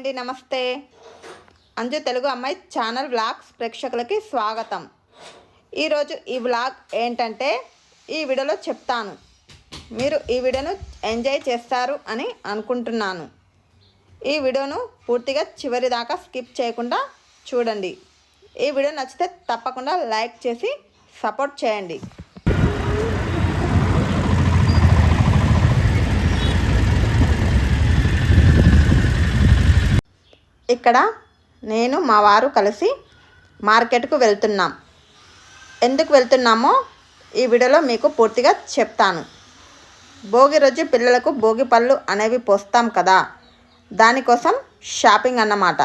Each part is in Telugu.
అండి నమస్తే. అంజు తెలుగు అమ్మాయి ఛానల్ వ్లాగ్స్ ప్రేక్షకులకి స్వాగతం. ఈరోజు ఈ వ్లాగ్ ఏంటంటే ఈ వీడియోలో చెప్తాను. మీరు ఈ వీడియోను ఎంజాయ్ చేస్తారు అని అనుకుంటున్నాను. ఈ వీడియోను పూర్తిగా చివరి దాకా స్కిప్ చేయకుండా చూడండి. ఈ వీడియో నచ్చితే తప్పకుండా లైక్ చేసి సపోర్ట్ చేయండి. ఇక్కడ నేను మా వారు కలిసి మార్కెట్కు వెళ్తున్నాం. ఎందుకు వెళ్తున్నామో ఈ వీడియోలో మీకు పూర్తిగా చెప్తాను. భోగి రోజు పిల్లలకు భోగి పళ్ళు అనేవి పోస్తాం కదా. దానికోసం షాపింగ్ అన్నమాట.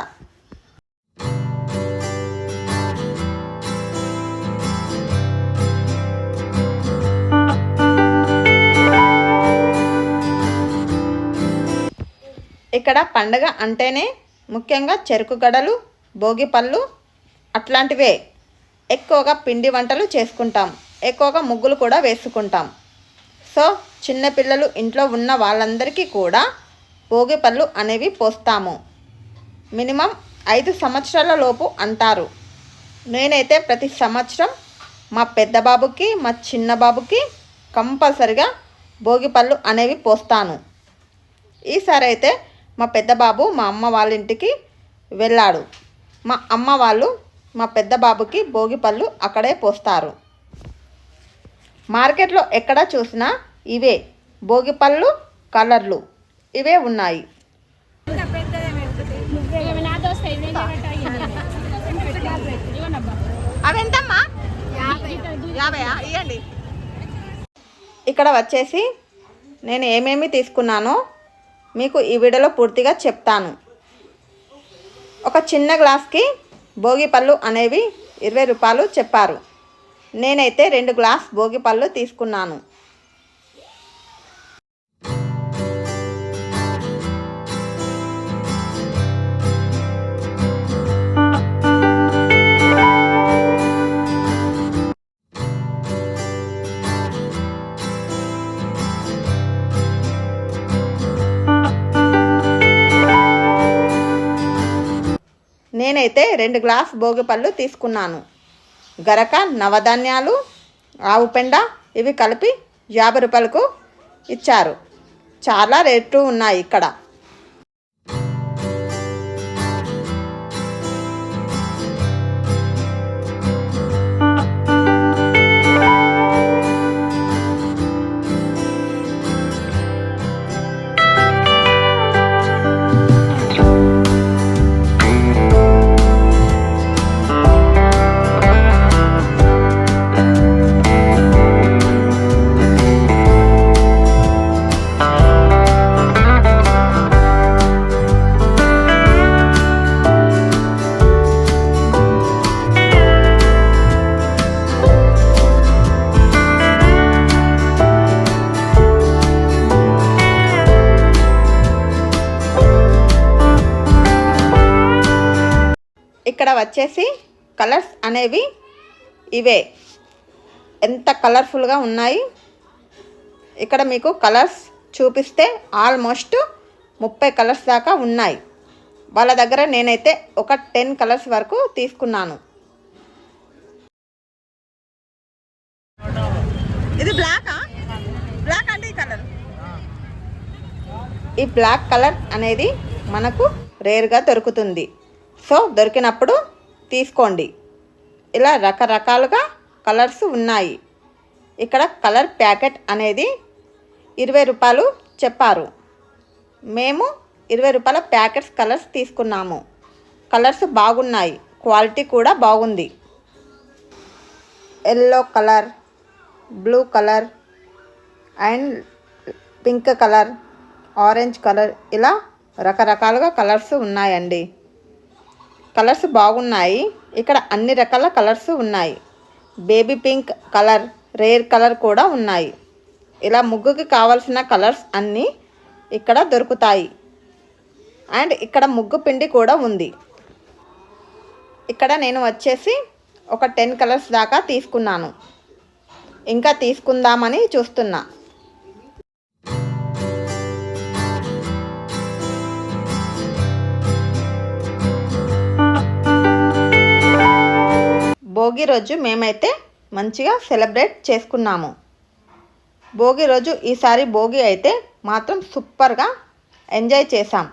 ఇక్కడ పండగ అంటేనే ముఖ్యంగా చెరుకు గడలు భోగి పళ్ళు అట్లాంటివే. ఎక్కువగా పిండి వంటలు చేసుకుంటాం. ఎక్కువగా ముగ్గులు కూడా వేసుకుంటాం. సో చిన్నపిల్లలు ఇంట్లో ఉన్న వాళ్ళందరికీ కూడా భోగి పళ్ళు అనేవి పోస్తాము. మినిమం ఐదు సంవత్సరాల లోపు అంటారు. నేనైతే ప్రతి సంవత్సరం మా పెద్ద బాబుకి మా చిన్న బాబుకి కంపల్సరిగా భోగి పళ్ళు అనేవి పోస్తాను. ఈసారి అయితే మా పెద్ద బాబు మా అమ్మ వాళ్ళ ఇంటికి వెళ్ళాడు. మా అమ్మ వాళ్ళు మా పెద్ద బాబుకి భోగి పళ్ళు అక్కడే పోస్తారు. మార్కెట్లో ఎక్కడ చూసినా ఇవే భోగి పళ్ళు కలర్లు ఇవే ఉన్నాయి. ఇవ్వండి ఇక్కడ వచ్చేసి నేను ఏమేమి తీసుకున్నానో మీకు ఈ వీడియోలో పూర్తిగా చెప్తాను. ఒక చిన్న గ్లాస్కి భోగి పళ్ళు అనేవి ఇరవై రూపాయలు చెప్పారు. నేనైతే రెండు గ్లాస్ భోగి పళ్ళు తీసుకున్నాను. నేనైతే రెండు గ్లాస్ భోగి పళ్ళు తీసుకున్నాను. గరక నవధాన్యాలు ఆవు పెండ ఇవి కలిపి యాభై రూపాయలకు ఇచ్చారు. చాలా రేట్లు ఉన్నాయి ఇక్కడ. ఇక్కడ వచ్చేసి కలర్స్ అనేవి ఇవే. ఎంత కలర్ఫుల్గా ఉన్నాయి. ఇక్కడ మీకు కలర్స్ చూపిస్తే ఆల్మోస్ట్ ముప్పై కలర్స్ దాకా ఉన్నాయి. వాళ్ళ దగ్గర నేనైతే ఒక టెన్ కలర్స్ వరకు తీసుకున్నాను. ఇది బ్లాకా? బ్లాక్ అంటే ఈ కలర్? ఈ బ్లాక్ కలర్ అనేది మనకు రేర్గా దొరుకుతుంది. సో దొరికినప్పుడు తీసుకోండి. ఇలా రకరకాలుగా కలర్స్ ఉన్నాయి. ఇక్కడ కలర్ ప్యాకెట్ అనేది ఇరవై రూపాయలు చెప్పారు. మేము ఇరవై రూపాయల ప్యాకెట్స్ కలర్స్ తీసుకున్నాము. కలర్స్ బాగున్నాయి. క్వాలిటీ కూడా బాగుంది. Yellow colour blue colour and pink colour orange colour ఇలా రకరకాలుగా కలర్స్ ఉన్నాయండి. కలర్స్ బాగున్నాయి. ఇక్కడ అన్ని రకాల కలర్స్ ఉన్నాయి. Baby pink colour rare colour కూడా ఉన్నాయి. ఇలా ముగ్గుకి కావాల్సిన కలర్స్ అన్నీ ఇక్కడ దొరుకుతాయి. అండ్ ఇక్కడ ముగ్గు పిండి కూడా ఉంది. ఇక్కడ నేను వచ్చేసి ఒక టెన్ కలర్స్ దాకా తీసుకున్నాను. ఇంకా తీసుకుందామని చూస్తున్నా. భోగి రోజు మేమైతే మంచిగా సెలబ్రేట్ చేసుకున్నాము. భోగి రోజు ఈసారి భోగి అయితే మాత్రం సూపర్గా ఎంజాయ్ చేసాం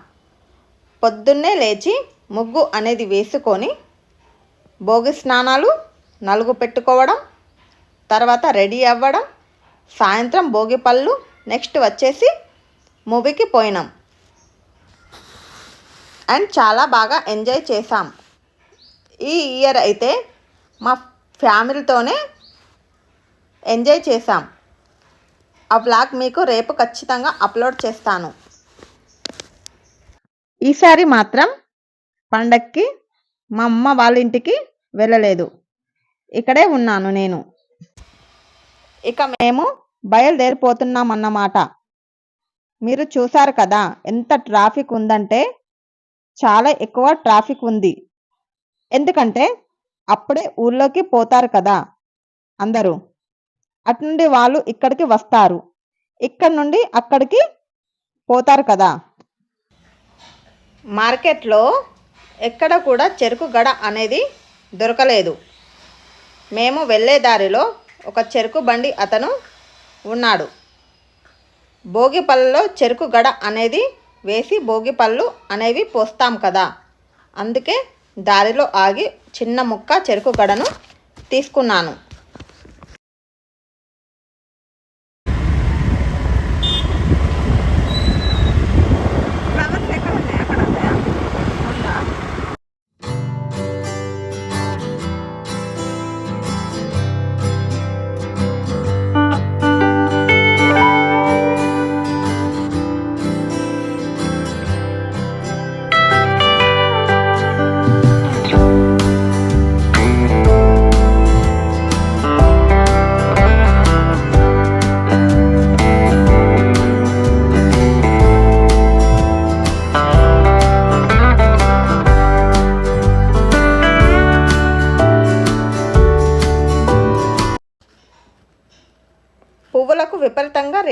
పొద్దున్నే లేచి ముగ్గు అనేది వేసుకొని భోగి స్నానాలు నలుగు పెట్టుకోవడం తర్వాత రెడీ అవ్వడం సాయంత్రం భోగి పళ్ళు నెక్స్ట్ వచ్చేసి మూవీకి పోయినాం. అండ్ చాలా బాగా ఎంజాయ్ చేసాం ఈ ఇయర్ అయితే మా ఫ్యామిలీతోనే ఎంజాయ్ చేశాం. ఆ బ్లాగ్ మీకు రేపు ఖచ్చితంగా అప్లోడ్ చేస్తాను. ఈసారి మాత్రం పండక్కి మా అమ్మ వాళ్ళ ఇంటికి వెళ్ళలేదు. ఇక్కడే ఉన్నాను నేను. ఇక మేము బయలుదేరిపోతున్నాం అన్నమాట మీరు చూసారు కదా ఎంత ట్రాఫిక్ ఉందంటే చాలా ఎక్కువ ట్రాఫిక్ ఉంది. ఎందుకంటే అప్పుడే ఊళ్ళోకి పోతారు కదా అందరూ. అటు నుండి వాళ్ళు ఇక్కడికి వస్తారు. ఇక్కడ నుండి అక్కడికి పోతారు కదా. మార్కెట్లో ఎక్కడ కూడా చెరుకు గడ అనేది దొరకలేదు. మేము వెళ్ళే దారిలో ఒక చెరుకు బండి అతను ఉన్నాడు. భోగి పళ్ళలో చెరుకు గడ అనేది వేసి భోగి పళ్ళు అనేవి పోస్తాం కదా. అందుకే దారిలో ఆగి చిన్న ముక్క చెరుకు గడను తీసుకున్నాను.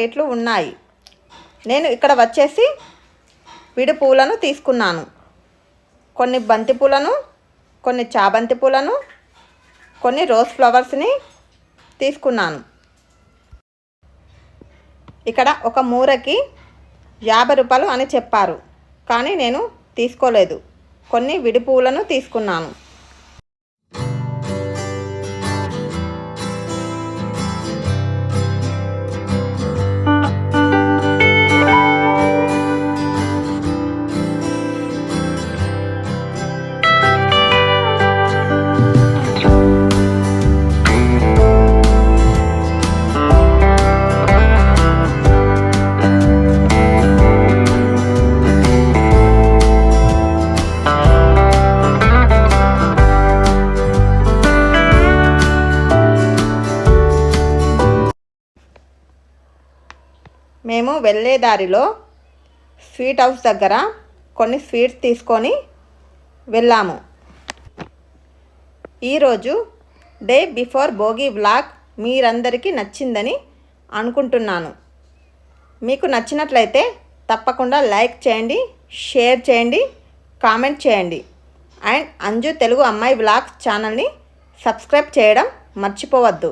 రేట్లు ఉన్నాయి. నేను ఇక్కడ వచ్చేసి విడి పూలను తీసుకున్నాను. కొన్ని బంతి పూలను కొన్ని చాబంతి పూలను కొన్ని రోజ్ ఫ్లవర్స్ని తీసుకున్నాను. ఇక్కడ ఒక మూరకి యాభై రూపాయలు అని చెప్పారు. కానీ నేను తీసుకోలేదు. కొన్ని విడి పూలను తీసుకున్నాను. వెళ్ళే దారిలో స్వీట్ హౌస్ దగ్గర కొన్ని స్వీట్స్ తీసుకొని వెళ్ళాము. ఈరోజు డే బిఫోర్ భోగి వ్లాగ్ మీరందరికీ నచ్చిందని అనుకుంటున్నాను. మీకు నచ్చినట్లయితే తప్పకుండా లైక్ చేయండి షేర్ చేయండి కామెంట్ చేయండి. అండ్ అంజు తెలుగు అమ్మాయి వ్లాగ్స్ ఛానల్ని సబ్స్క్రైబ్ చేయడం మర్చిపోవద్దు.